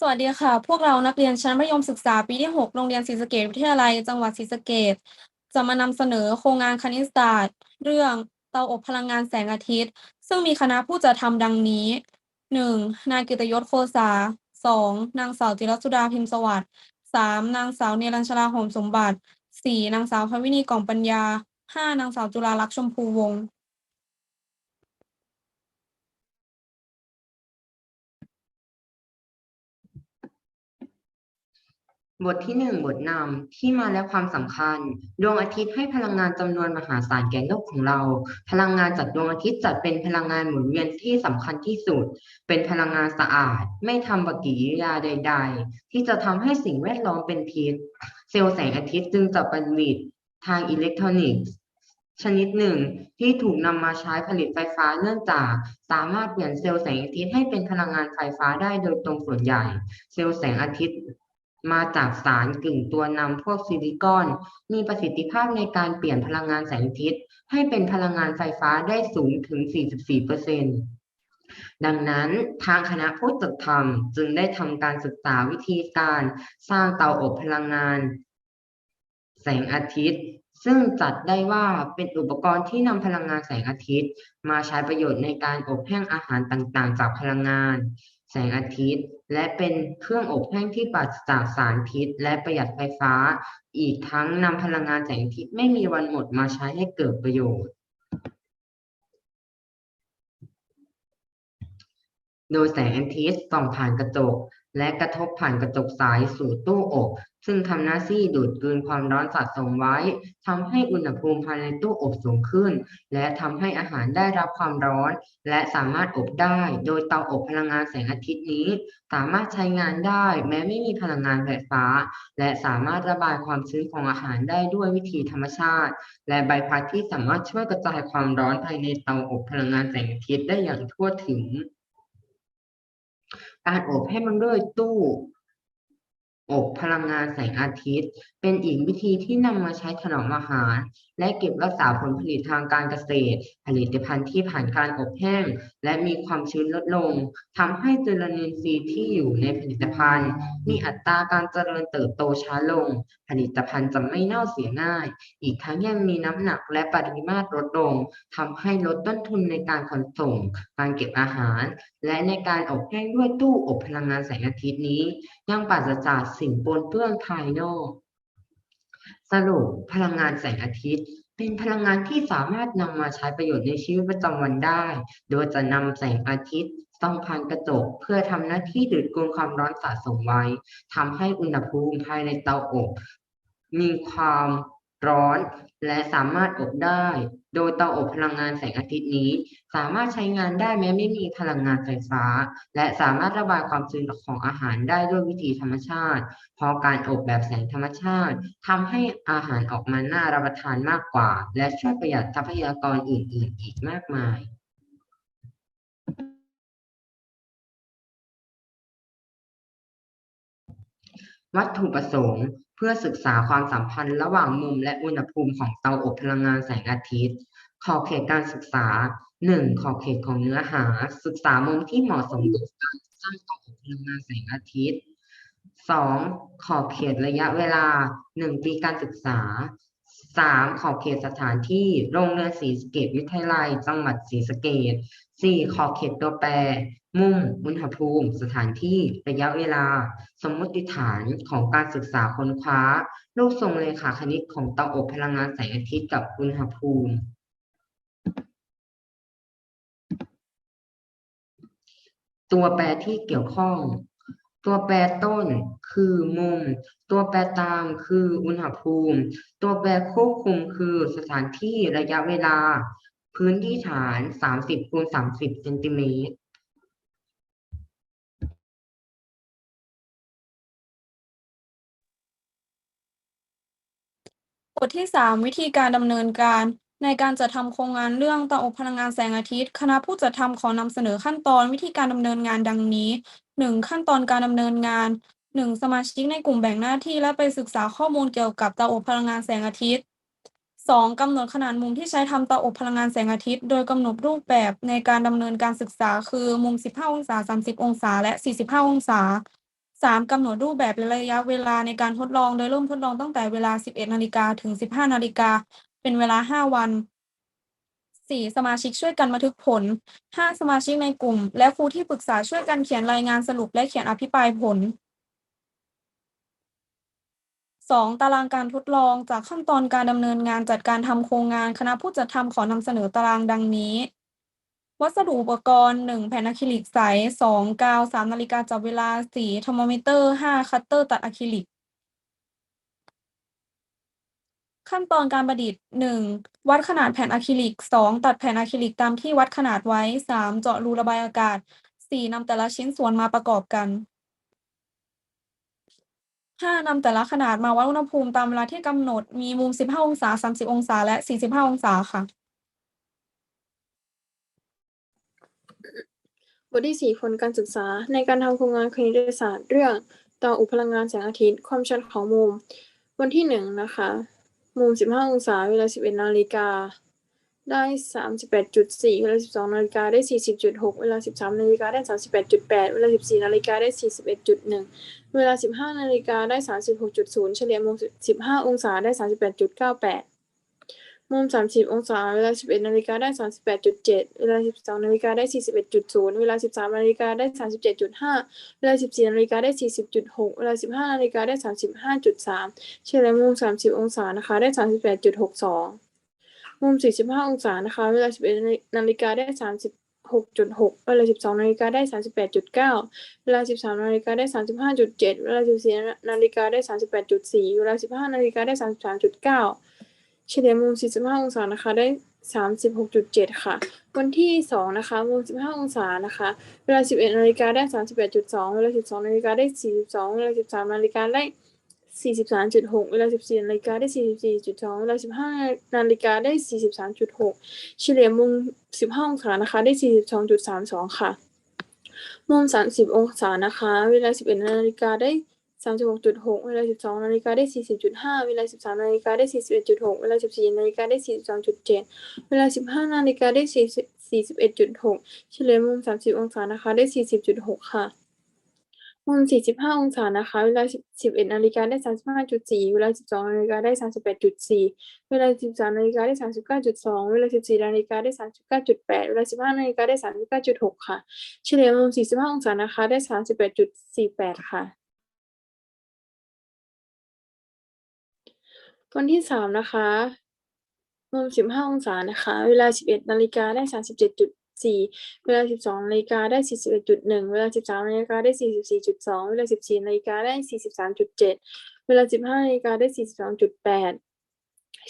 สวัสดีค่ะ พวกเรานักเรียนชั้นมัธยมศึกษาปีที่ 6 โรงเรียนศรีสะเกษวิทยาลัย จังหวัดศรีสะเกษจะมานำเสนอโครงงานคณิตศาสตร์ เรื่องเตาอบพลังงานแสงอาทิตย์ ซึ่งมีคณะผู้จัดทำดังนี้ 1. นายกิตยศโคสา 2. นางสาวจิรสุดาพิมพ์สวัสดิ์ 3. นางสาวเนรัญชราหอมสมบัติ 4. นางสาวพวินีกล่อมปัญญา 5. นางสาวจุฬาลักษณ์ชมพูวงศ์ บทที่หนึ่งบทนำที่มาและความสำคัญ ดวงอาทิตย์ให้พลังงานจำนวนมหาศาลแก่โลกของเรา พลังงานจากดวงอาทิตย์จัดเป็นพลังงานหมุนเวียนที่สำคัญที่สุด เป็นพลังงานสะอาด ไม่ทำปฏิกิริยาใด ๆ ที่จะทำให้สิ่งแวดล้อมเป็นพิษ เซลล์แสงอาทิตย์จึงจะผลิตทางอิเล็กทรอนิกส์ ชนิดหนึ่งที่ถูกนำมาใช้ผลิตไฟฟ้าเนื่องจาก สามารถเปลี่ยนเซลล์แสงอาทิตย์ให้เป็นพลังงานไฟฟ้าได้โดยตรงส่วนใหญ่ เซลล์แสงอาทิตย์ มาจากสารกึ่งตัวนำพวกซิลิคอน มีประสิทธิภาพในการเปลี่ยนพลังงานแสงอาทิตย์ ให้เป็นพลังงานไฟฟ้าได้สูงถึง 44%ดังนั้นทางคณะผู้จัดทำจึงได้ทำการศึกษาวิธีการสร้างเตาอบพลังงาน แสงอาทิตย์ ซึ่งจัดได้ว่าเป็นอุปกรณ์ที่นำพลังงานแสงอาทิตย์ มาใช้ประโยชน์ในการอบแห้งอาหารต่างๆ จากพลังงาน แสงอาทิตย์ และเป็นเครื่องอบแห้งที่ปราศจากสารพิษ และประหยัดไฟฟ้า อีกทั้งนำพลังงานแสงอาทิตย์ไม่มีวันหมดมาใช้ให้เกิดประโยชน์ โดยแสงอาทิตย์ส่องผ่านกระจก และกระทบผ่านกระจกใสสู่ตู้อบ ซึ่งทำหน้าที่ดูดกลืนความร้อนสะสมไว้ทำให้อุณหภูมิภายในตู้อบสูงขึ้น และทำให้อาหารได้รับความร้อน และสามารถอบได้ โดยเตาอบพลังงานแสงอาทิตย์นี้ สามารถใช้งานได้ แม้ไม่มีพลังงานไฟฟ้า และสามารถระบายความชื้นของอาหารได้ด้วยวิธีธรรมชาติ และใบพัดที่สามารถช่วยกระจายความร้อนภายในเตาอบพลังงานแสงอาทิตย์ได้อย่างทั่วถึง การอบให้มันด้วยตู้ อบพลังงานแสงอาทิตย์ เป็นอีกวิธีที่นำมาใช้ถนอมอาหาร และเก็บรักษาผลผลิตทางการเกษตร ผลิตภัณฑ์ที่ผ่านการอบแห้ง และมีความชื้นลดลงทำให้จุลินทรีย์ที่อยู่ในผลิตภัณฑ์ มีอัตราการเจริญเติบโตช้าลงผลิตภัณฑ์จะไม่เน่าเสียง่าย อีกทั้งยังมีน้ำหนักและปริมาตรลดลงทำให้ลดต้นทุนในการขนส่ง การเก็บอาหาร และในการอบแห้งด้วยตู้อบพลังงานแสงอาทิตย์นี้ ยังปราศจากสิ่งปนเปื้อนภายนอก สรุปพลังงานแสงอาทิตย์เป็นพลังงานที่สามารถนำมาใช้ประโยชน์ในชีวิตประจำวันได้ โดยจะนำแสงอาทิตย์ ส่องผ่านกระจกเพื่อทำหน้าที่ดูดกลืนความร้อนสะสมไว้ทำให้อุณหภูมิภายในเตาอบมีความร้อนและสามารถอบได้ โดยเตาอบพลังงานแสงอาทิตย์นี้ สามารถใช้งานได้แม้ไม่มีพลังงานไฟฟ้า และสามารถระบายความชื้นของอาหารได้ด้วยวิธีธรรมชาติเพราะการอบแบบแสงธรรมชาติทำให้อาหารออกมาน่ารับประทานมากกว่า และช่วยประหยัดทรัพยากรอื่น ๆ อีกมากมาย วัตถุประสงค์ เพื่อศึกษาความสัมพันธ์ระหว่างมุมและอุณหภูมิของเตาอบพลังงานแสงอาทิตย์ ขอบเขตการศึกษา 1. ขอบเขตของเนื้อหา ศึกษามุมที่เหมาะสมกับการสร้างเตาอบพลังงานแสงอาทิตย์ 2. ขอบเขตระยะเวลา 1 ปีการศึกษา 3. ขอบเขตสถานที่โรงเรียนศรีสเกษวิทยาลัย จังหวัดศรีสเกษ 4. ขอบเขตตัวแปร มุมอุณหภูมิ สถานที่ระยะเวลา สมมติฐานของการศึกษาค้นคว้า รูปทรงเลขาคณิตของเตาอบพลังงานแสงอาทิตย์กับอุณหภูมิ ตัวแปรที่เกี่ยวข้อง ตัวแปรต้นคือมุม ตัวแปรตามคืออุณหภูมิ ตัวแปรควบคุมคือสถานที่ระยะเวลา พื้นที่ฐาน 30คูณ30เซนติเมตร บทที่ 3 วิธีการดำเนินการ ในการจัดทำโครงงานเรื่องเตาอบพลังงานแสงอาทิตย์ คณะผู้จัดทำขอนำเสนอขั้นตอนวิธีการดำเนินงานดังนี้ 1. ขั้นตอนการดำเนินงาน 1. สมาชิกในกลุ่มแบ่งหน้าที่และไปศึกษาข้อมูลเกี่ยวกับเตาอบพลังงานแสงอาทิตย์ 2. กำหนดขนาดมุมที่ใช้ทำเตาอบพลังงานแสงอาทิตย์ โดยกำหนดรูปแบบในการดำเนินการศึกษา คือมุม 15 องศา 30 องศา และ 45 องศา สามกำหนดรูปแบบระยะเวลาในการทดลองโดยเริ่มทดลองตั้งแต่เวลา 11นาฬิกาถึง 15นาฬิกาเป็นเวลา 5 วันสี่สมาชิกช่วยกันบันทึกผลห้าสมาชิกในกลุ่ม และครูที่ปรึกษาช่วยกันเขียนรายงานสรุปและเขียนอภิปรายผลสองตารางการทดลองจากขั้นตอนการดำเนินงานจัดการทำโครงงาน คณะผู้จัดทำขอนำเสนอตารางดังนี้ วัสดุอุปกรณ์หนึ่งแผ่นอะคริลิกใสสองกาวสามนาฬิกาจับเวลาสี่เทอร์โมมิเตอร์ห้าคัตเตอร์ตัดอะคริลิก ขั้นตอนการประดิษฐ์หนึ่งวัดขนาดแผ่นอะคริลิกสองตัดแผ่นอะคริลิกตามที่วัดขนาดไว้สามเจาะรูระบายอากาศสี่นำแต่ละชิ้นส่วนมาประกอบกันห้านำแต่ละขนาดมาวัดอุณหภูมิตามเวลาที่กำหนดมีมุมสิบห้าองศาสามสิบองศาและสี่สิบห้าองศาค่ะ ทที่สี่ผลการศึกษา ในการทำโครงงานคณิตศาสตร์เรื่องเตาอบพลังงานแสงอาทิตย์ ความชันของมุม วันที่หนึ่งนะคะ มุมสิบห้าองศา เวลาสิบเอ็ดนาฬิกา ได้สามสิบแปดจุดสี่เวลาสิบสองนาฬิกา ได้สี่สิบจุดหกเวลาสิบสามนาฬิกา ได้สามสิบแปดจุดแปดเวลาสิบสี่นาฬิกา ได้สี่สิบเอ็ดจุดหนึ่งเวลาสิบห้านาฬิกา ได้สามสิบหกจุดศูนย์เฉลี่ยมุมสิบห้าองศา ได้สา มสิบแปดจุดเก้าแปดมุมสามสิบองศา เวลาสิบเอ็ดนาฬิกาได้สามสิบแปดจุดเจ็ดเวลาสิบสองนาฬิกาได้สี่สิบเอ็ดจุดศูนย์เวลาสิบสามนาฬิกาได้สามสิบเจ็ดจุดห้าเวลาสิบสี่นาฬิกาได้สี่สิบจุดหกเวลาสิบห้านาฬิกาได้สามสิบห้าจุดสามเฉลี่ยมุมสามสิบองศานะคะ ได้สามสิบแปดจุดหกสองมุมสี่สิบห้าองศานะคะ เวลาสิบเอ็ดนาฬิกาได้สามสิบหกจุดหกเวลาสิบสองนาฬิกาได้สามสิบแปดจุดเก้าเวลาสิบสามนาฬิกาได้สามสิบห้าจุดเจ็ดเวลาสิบสี่นาฬิกาได้สามสิบแปดจุดสี่เวลาสิบห้านาฬิกาได้สามสิบสามจุดเก้า เฉลี่ยมุม 45 องศานะคะ ได้ 36.7 ค่ะ วันที่ 2 นะคะ มุม 15 องศานะคะ เวลา 11 นาฬิกาได้ 38.2 เวลา 12 นาฬิกาได้ 42 เวลา 13 นาฬิกาได้ 43.6 เวลา 14 นาฬิกาได้ 44.2 เวลา 15 นาฬิกาได้ 43.6 เฉลี่ยมุม 15 องศานะคะ ได้ 42.32 ค่ะ มุม 30 องศานะคะ เวลา 11 นาฬิกาได้ สามสิบหกจุดหกเวลาสิบสองนาฬิกาได้สี่สิบจุดห้าเวลาสิบสามนาฬิกาได้สี่สิบเอ็ดจุดหกเวลาสิบสี่นาฬิกาได้สี่สิบสองจุดเจ็ดเวลาสิบห้านาฬิกาได้สี่สี่สิบเอ็ดจุดหกเฉลี่ยมุมสามสิบองศานะคะได้สี่สิบจุดหกค่ะมุมสี่สิบห้าองศานะคะ เวลาสิบสิบเอ็ดนาฬิกาได้สามสิบห้าจุดสี่เวลาสิบสองนาฬิกาได้สามสิบแปดจุดสี่เวลาสิบสามนาฬิกาได้สามสิบเก้าจุดสองเวลาสิบสี่นาฬิกาได้สามสิบเก้าจุดแปดเวลาสิบห้านาฬิกาได้สามสิบเก้าจุดหกค่ะ เฉลี่ยมุมสี่สิบห้าองศานะคะ ได้สามสิบแปดจุดสี่แปดค่ะ วันที่สามนะคะ มุมสิบห้าองศานะคะ เวลาสิบเอ็ดนาฬิกาได้สามสิบเจ็ดจุดสี่เวลาสิบสองนาฬิกาได้สี่สิบเอ็ดจุดหนึ่งเวลาสิบสามนาฬิกาได้สี่สิบสี่จุดสองเวลาสิบสี่นาฬิกาได้สี่สิบสามจุดเจ็ดเวลาสิบห้านาฬิกาได้สี่สิบสองจุดแปด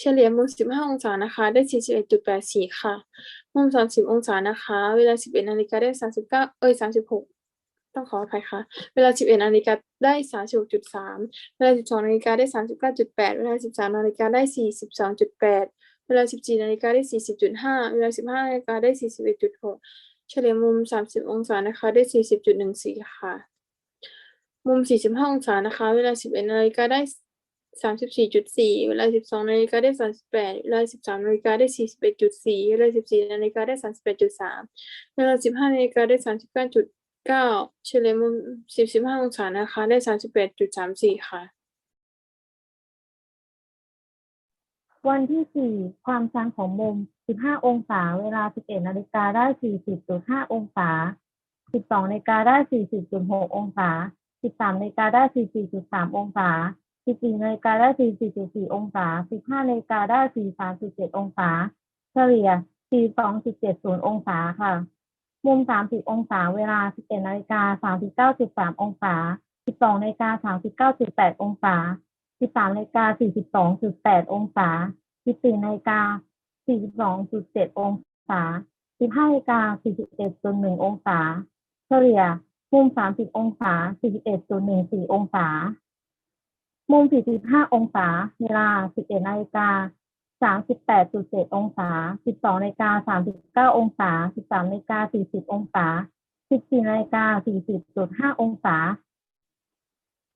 เฉลี่ยมุมสิบห้าองศานะคะ ได้สี่สิบเอ็ดจุดแปดสี่ค่ะ มุมสามสิบองศานะคะ เวลาสิบเอ็ดนาฬิกาได้สามสิบเก้าเอ้ยสามสิบหก ต้องขออภัยค่ะ เวลาสิบเอ็ดนาฬิกาได้สามสิบหกจุดสามเวลา 12นาฬิกาได้ 39.8 เวลา 13นาฬิกาได้ 42.8 เวลา 14นาฬิกาได้ 40.5 เวลา 15นาฬิกาได้ 41.6 เฉลี่ยมุม 30 องศานะคะ ได้ 40.14 ค่ะ มุม 45 องศานะคะ เวลา 11นาฬิกาได้ 34.4 เวลา 12นาฬิกาได้ 38 เวลา 13นาฬิกาได้ 41.4 เวลา 14นาฬิกาได้ 38.3 เวลา 15นาฬิกาได้ 39.9 เฉลี่ยมุม45องศานะคะ ได้38.34ค่ะ วันที่สี่ความชันของมุม 15 องศา เวลา 11นาฬิกาได้ 40.5 องศา 12นาฬิกาได้ 40.6 องศา 13นาฬิกาได้ 44.3 องศา 14นาฬิกาได้ 44.4 องศา 15นาฬิกาได้ 43.7 องศา เฉลี่ย 42.70 องศาค่ะ มุม 30 องศา เวลา11นาฬิกา39.3 องศา 12นาฬิกา39.8 องศา 13นาฬิกา42.8 องศา 14นาฬิกา42.7 องศา 15นาฬิกา41.1 องศา เฉลี่ย มุม 30 องศา 41.14 องศา มุม 45 องศา เวลา 11นาฬิกา สามสิบแปดจุดเจ็ดองศาสิบสองนาฬิกาสามสิบเก้าองศาสิบสามนาฬิกาสี่สิบองศาสิบสี่นาฬิกาสี่สิบจุดห้าองศา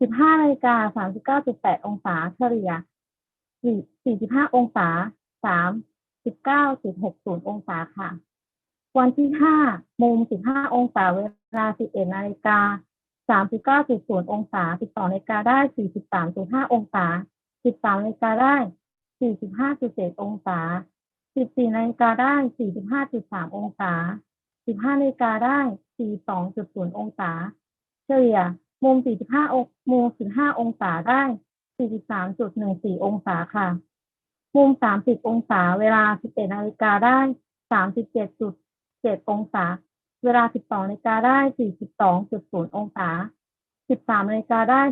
สิบห้านาฬิกาสามสิบเก้าจุดแปดองศาเฉลี่ยสี่สิบห้าองศาสามสิบเก้าจุดหกศูนย์องศาค่ะ วันที่ห้ามุมสิบห้าองศาเวลาสิบเอ็ดนาฬิกาสามสิบเก้าจุดศูนย์องศาสิบสองนาฬิกาได้สี่สิบสามจุดห้าองศาสิบสามนาฬิกาได้ 45.7 องศา 14นาฬิกาได้ 45.3 องศา 15นาฬิกาได้ 42.0 องศา เฉลี่ยมุม 45องมุม 15 องศาได้ 43.14 องศาค่ะ มุม 30 องศา เวลา11นาฬิกาได้ 37.7 องศา เวลา 12นาฬิกาได้ 42.0 องศา13นาฬิกาได้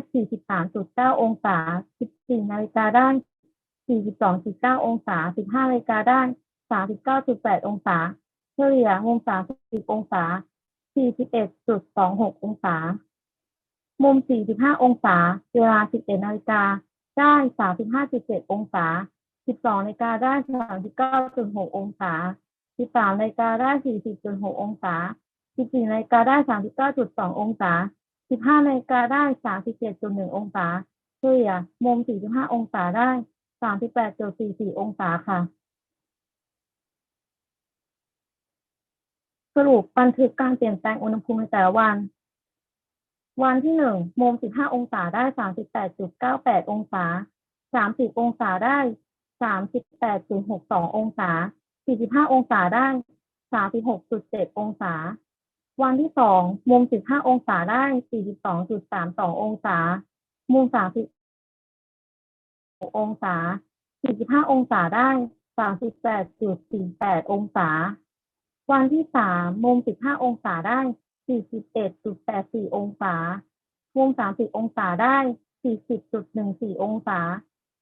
43.9 องศา 14นาฬิกาได้ 42.9 องศา 15นาฬิกาได้39.8 องศา เฉลี่ยมุม 30 องศา 41.26 องศา มุม 45 องศา เวลา 11นาฬิกาได้35.7 องศา 12นาฬิกาได้39.6 องศา 13นาฬิกาได้40.6 องศา 14นาฬิกาได้39.2 องศา 15นาฬิกาได้37.1 องศา เฉลี่ยมุม 45 องศาได้ สามสิบแปดจุดสี่สี่องศาค่ะ สรุปบันทึกการเปลี่ยนแปลงอุณหภูมิในแต่ละวัน วันที่หนึ่งมุมสิบห้าองศาได้สามสิบแปดจุดเก้าแปดองศาสามสิบองศาได้สามสิบแปดจุดหกสององศาสี่สิบห้าองศาได้สามสิบหกจุดเจ็ดองศา วันที่สองมุมสิบห้าองศาได้สี่สิบสองจุดสามสององศา มุมสามสิบ 30องศา 45 องศาได้ 38.48 องศา วันที่สามมุม 15 องศาได้ 41.84 องศา มุม 30 องศาได้ 40.14 องศา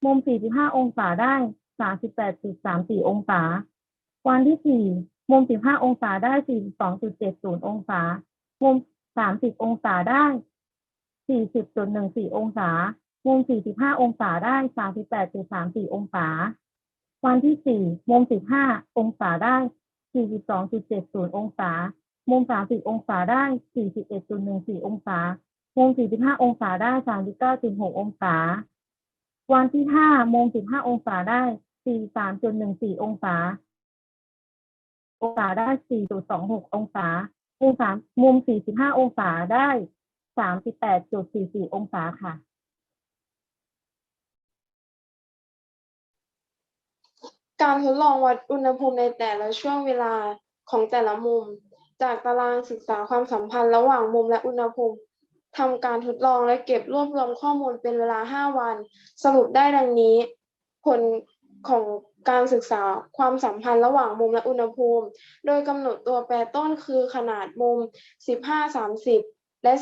มุม 45 องศาได้ 38.34 องศา วันที่สี่มุม 15 องศาได้ 42.70 องศา มุม 30 องศาได้ 40.14 องศา มุม 45 องศาได้ 38.34 องศา วันที่สี่มุม 15 องศาได้ 42.70 องศา มุม 30 องศาได้ 41.14 องศา มุม 45 องศาได้ 39.6 องศา วันที่ห้ามุม 15 องศาได้ 43.14 องศา องศาได้ 4.26 องศา มุมสามมุม 45 องศาได้ 38.44 องศาค่ะ การทดลองวัดอุณหภูมิในแต่ละช่วงเวลาของแต่ละมุม จากตารางศึกษาความสัมพันธ์ระหว่างมุมและอุณหภูมิทำการทดลองและเก็บรวบรวมข้อมูลเป็นเวลา 5 วัน สรุปได้ดังนี้ ผลของการศึกษาความสัมพันธ์ระหว่างมุมและอุณหภูมิ โดยกำหนดตัวแปรต้นคือขนาดมุม 15 30 และ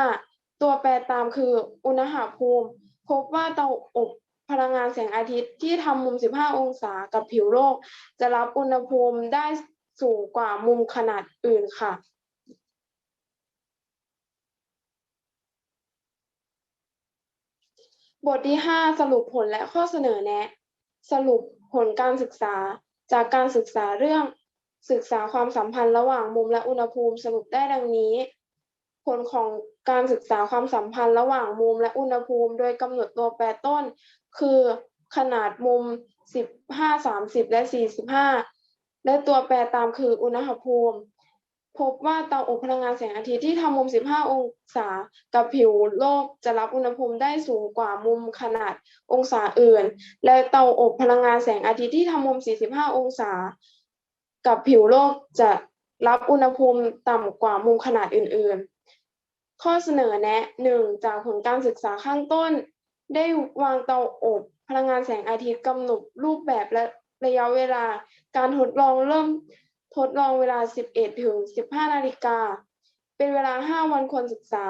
45 ตัวแปรตามคืออุณหภูมิ พบว่าเตาอบ พลังงานแสงอาทิตย์ที่ทำมุม 15 องศากับผิวโลก จะรับอุณหภูมิได้สูงกว่ามุมขนาดอื่นค่ะ บทที่ 5 สรุปผลและข้อเสนอแนะ สรุปผลการศึกษาจากการศึกษาเรื่องศึกษาความสัมพันธ์ระหว่างมุมและอุณหภูมิสรุปได้ดังนี้ ผลของการศึกษาความสัมพันธ์ระหว่างมุมและอุณหภูมิ โดยกำหนดตัวแปรต้น คือขนาดมุม 15 30 และ 45 และตัวแปรตามคืออุณหภูมิ พบว่าเตาอบพลังงานแสงอาทิตย์ที่ทำมุม 15 องศากับผิวโลกจะรับอุณหภูมิได้สูงกว่ามุมขนาดองศาอื่น และเตาอบพลังงานแสงอาทิตย์ที่ทำมุม 45 องศา กับผิวโลกจะรับอุณหภูมิต่ำกว่ามุมขนาดอื่นๆ ข้อเสนอแนะหนึ่งจากผลการศึกษาข้างต้น ได้วางเตาอบพลังงานแสงอาทิตย์กำหนดรูปแบบและระยะเวลา การทดลองเริ่มทดลองเวลา 11 ถึง 15 นาฬิกา เป็นเวลา 5 วันควรศึกษา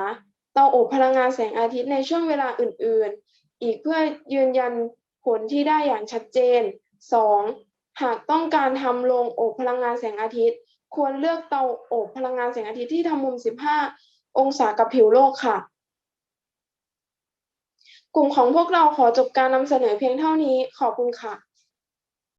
เตาอบพลังงานแสงอาทิตย์ในช่วงเวลาอื่น ๆ อีกเพื่อยืนยันผลที่ได้อย่างชัดเจน 2. หากต้องการทำโรงอบพลังงานแสงอาทิตย์ ควรเลือกเตาอบพลังงานแสงอาทิตย์ที่ทำมุม 15 องศากับผิวโลกค่ะ กลุ่มของพวกเราขอจบการนำเสนอเพียงเท่านี้ ขอบคุณค่ะ